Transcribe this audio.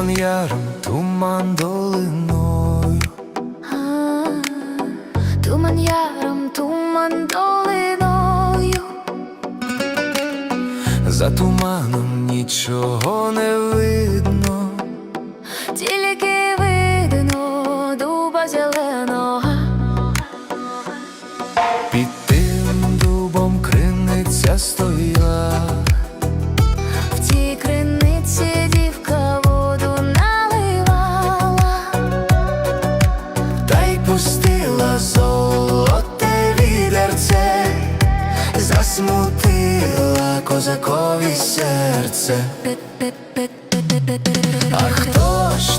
Вон яром туман долиною. Туман яром, туман долиною. За туманом нічого не видно, тільки видно дуба зеленого. Під Відпустила золоте відерце, засмутила козакові серце. А хто ж